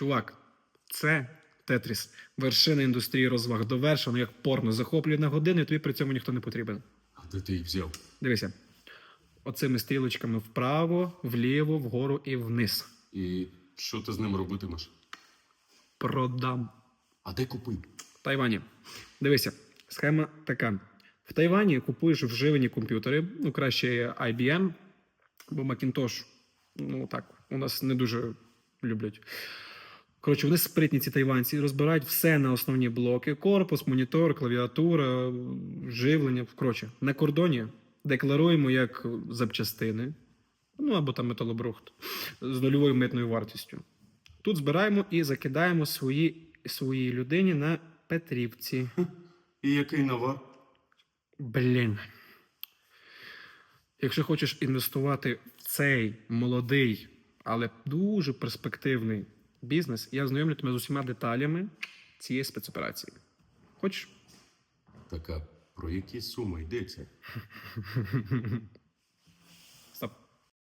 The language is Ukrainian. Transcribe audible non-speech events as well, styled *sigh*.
Чувак, це Тетріс. Вершина індустрії розваг довершено, як порно захоплює на години, і тобі при цьому ніхто не потрібен. А де ти їх взяв? Дивися. Оцими стрілочками вправо, вліво, вгору і вниз. І що ти з ним робитимеш? Продам. А де купив? В Тайвані. Дивися, схема така. В Тайвані купуєш вживані комп'ютери, ну краще IBM, бо Macintosh, ну так, у нас не дуже люблять. Коротше, вони спритні ці тайванці, розбирають все на основні блоки: корпус, монітор, клавіатура, живлення. Коротше, на кордоні декларуємо як запчастини, ну або там металобрухт з нульовою митною вартістю. Тут збираємо і закидаємо свої, своїй людині на Петрівці. І який навар? Блін. Якщо хочеш інвестувати в цей молодий, але дуже перспективний бізнес, я знайомлю тебе з усіма деталями цієї спецоперації. Хочеш? Така про які суми йдеться? *laughs*